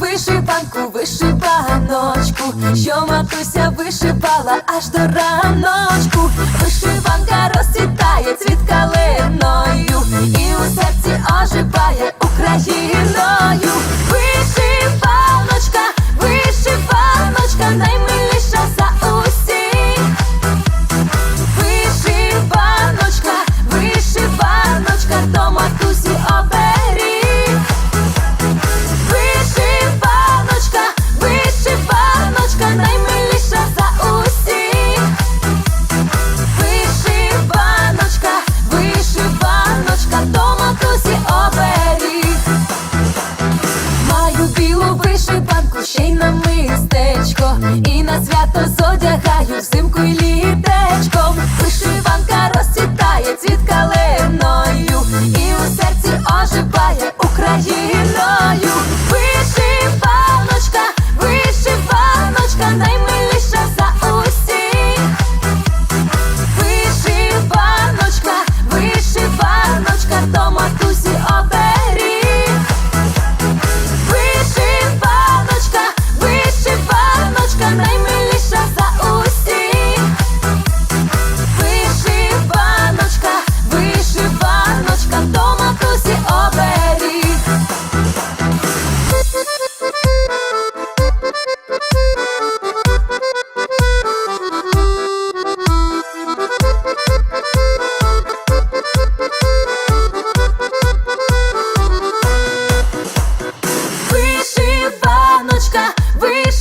Вишиванку, вишиваночку, що матуся вишивала аж до раночку. Вишиванку білу вишиванку, ще й на мистечко, і на свято зодягає.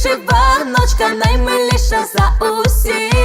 вишиваночка наймиліша за усіх.